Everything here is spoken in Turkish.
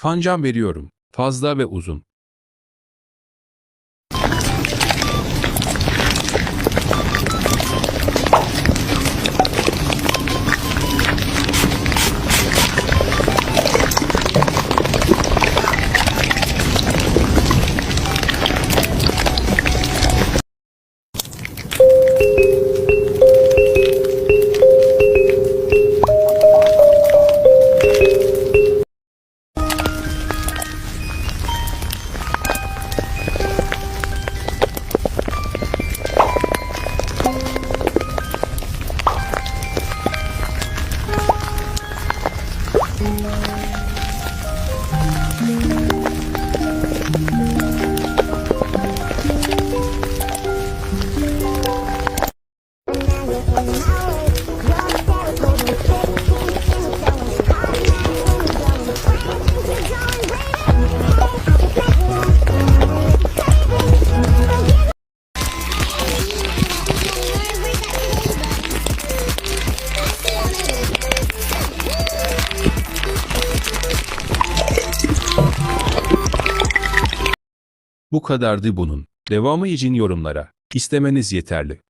Fancan veriyorum. Fazla ve uzun. Bu kadardı bunun. Devamı için yorumlara. İstemeniz yeterli.